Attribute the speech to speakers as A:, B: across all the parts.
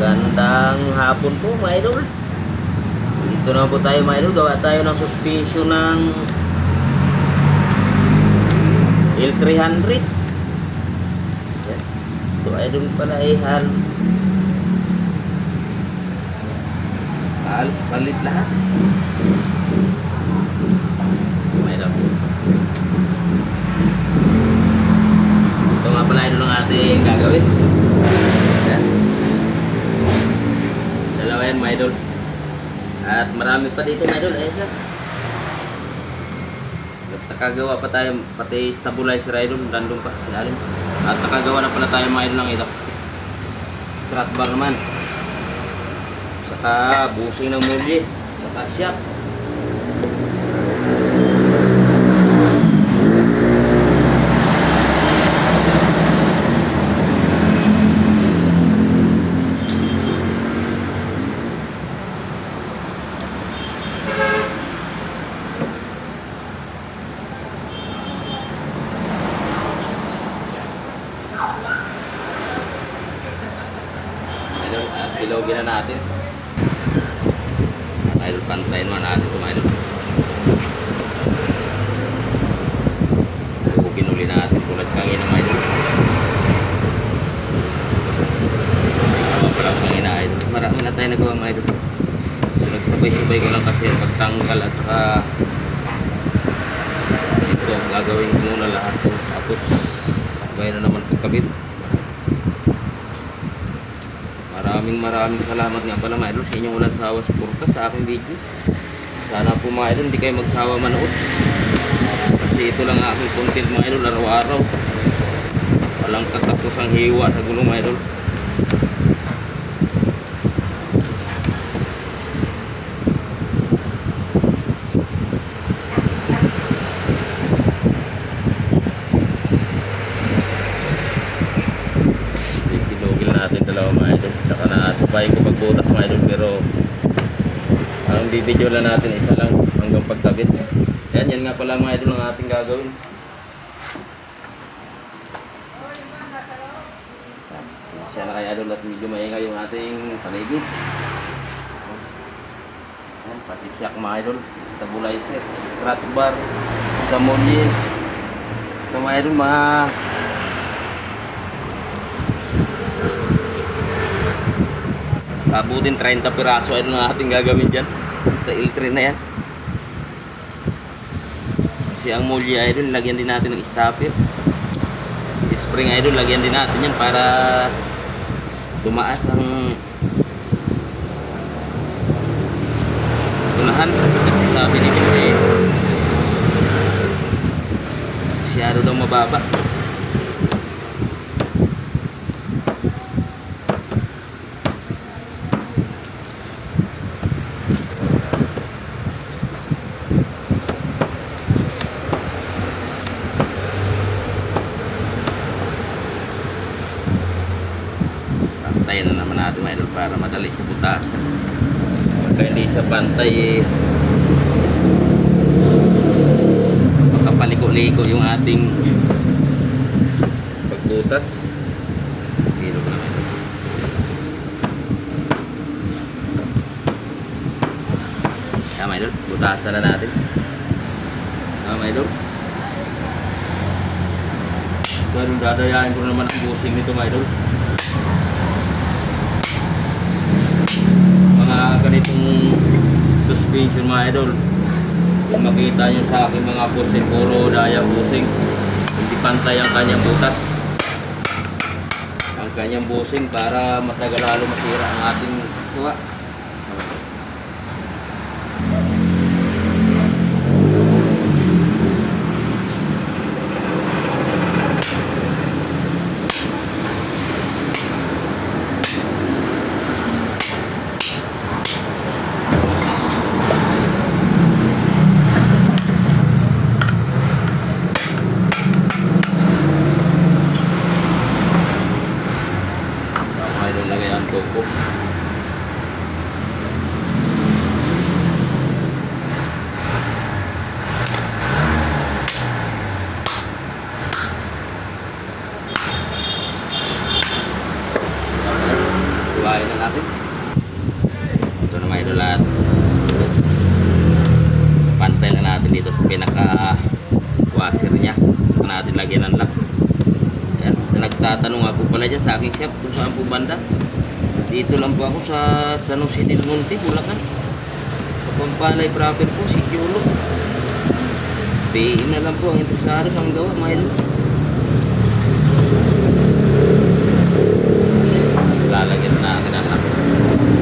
A: Magandang hapon po mga idol. Dito na po tayo mga idol. Gawa tayo ng suspension ng L300. Yan. Ito idol pala ay hal. Halos palit lahat. Mga idol. Ito nga pala idol ang ating gagawin. Yan. Dalawa yan, mga idol. At marami pa dito, mga idol. Ayun siya. Nakagawa pa tayo, pati stabilizer idol, nandun pa, silalim. At nakagawa na pala tayo, mga idol, ng ito. Strat bar naman. Saka busing ng muli. Saka shock. Idol, at ilogin na natin. Idol, pantayin mo mga idol. Bugin uli natin tulad kangin ng idol. Gawa pa lang kangin na idol. Marami na tayo nagawa mga idol. Nagsabay-sabay ko lang kasi ang pagtanggal at saka ito gagawin muna lahat. Tapos sabay na naman pagkabit. Maraming maraming salamat nga pala mga idol sa inyong walang sawa suporta sa aking video. Sana po mga idol hindi kayo magsawa manood. Kasi ito lang ang aking content mga idol araw-araw. Walang katapusang hiwa sa gulong mga idol. Tinugil natin dalawa mga idol. Saka nasabay ko pagbutas mga idol pero bibidyo lang natin isa lang hanggang pagkabit. Yan, yan nga pala mga idol ang ating gagawin. Siya na kay idol at medyo maingay yung ating paligid. Yan, pati siyak mga idol. Stabilizer, strat bar, sa molyes. Ito mga idol, mga Abutin 30 piraso ay ang ating gagawin dyan sa L3 na yan. Kasi ang mulya idol, lagyan din natin ng stopper. Spring idol, lagyan din natin yan para tumaas ang unahan. Kasi sabi ni Bill eh, masyado daw mababa. Pantayin na naman natin mga idol madali sa butasan. Pagka sa pantay eh, makapaliko-liko yung ating pagbutas. Hilog na mga idol. Idol, butasan na natin. Mga idol. Ganun dadayain ko na naman ang busing nito mga idol. Mga ganitong suspension mga idol. Kung makita nyo sa aking mga pusing puro daya pusing hindi pantay ang kanyang butas. Ang kanyang busing para matagal lalo masira ang ating tuwa mga idol lagay ang toko Kuhain na natin. Ito na mga idol at pantay lang natin dito sa pinaka washer niya. Ito natin lagyan ng lock. Ayan, nagtatanong po pala dyan sa aking shop kung saan po banda. Dito lang po ako sa San Jose del Monte, Bulacan. Sa Pampalay proper po, si Kiulo. Tiin na lang po ang interesado sa ang gawa, mga idol. Lalagyan na ang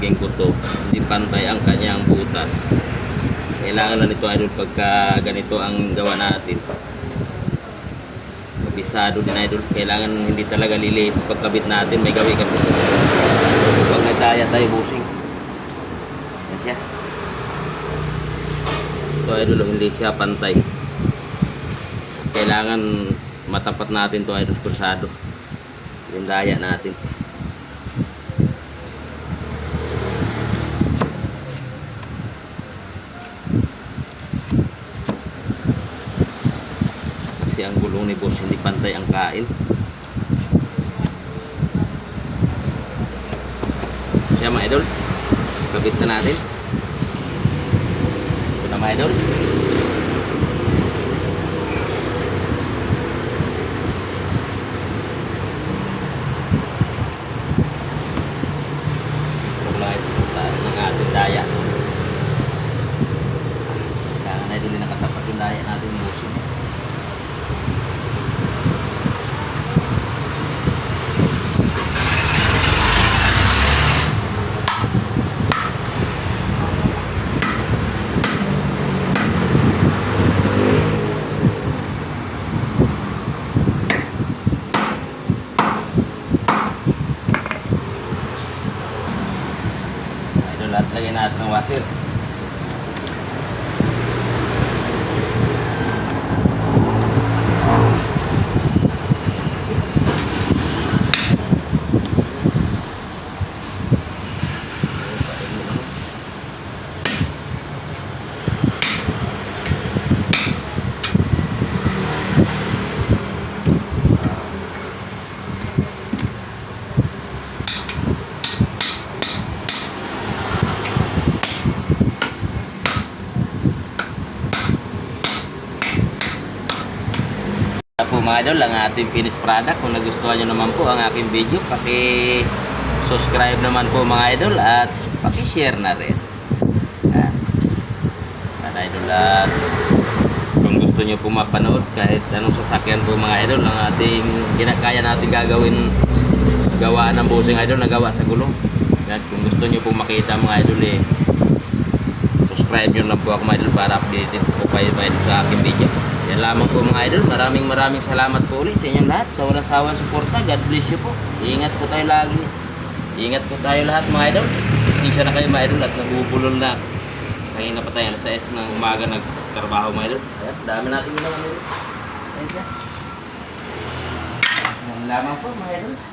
A: busing kung tawagin ko to. Hindi pantay ang kanyang butas. Kailangan na nito idol pagka ganito ang gawa natin. Kabisado din idol. Kailangan hindi talaga lilis. Pagkabit natin may gawin kami pag nagdaya tayo busing yan siya ito idol hindi siya pantay. Kailangan matapat natin to idol kursado. Yung daya natin kasi ang gulong ni boss hindi pantay ang kain. Siya mga idol kabit na natin. Ito na mga idol Siguro lang ito taas ng ating daya kaya na idol din nakatapat yung daya natin boss Idol, lahat lagyan natin ng wasir. Po mga idol, ang ating finished product. Kung nagustuhan nyo naman po ang aking video, paki-subscribe naman po mga idol at paki-share na rin. Yan. Mga idol at kung gusto nyo po mapanood kahit anong sasakyan po mga idol ang ating ginakaya natin gagawin gawa ng busing idol na gawa sa gulong Yan, kung gusto nyo po makita mga idol eh, subscribe nyo lang po ako mga idol para updated po kayo sa aking video. Yan lamang po mga idol. Maraming maraming salamat po ulit sa inyong lahat. Sa walang sawang suporta. God bless you po. Ingat po tayo lagi. Ingat po tayo lahat mga idol. Isa na kayo mga idol at nabubulol na. Kanina pa tayo alas 6 ng umaga nagtrabaho mga idol. Ayan, dami natin idol. Ayan. Yan lamang po mga idol.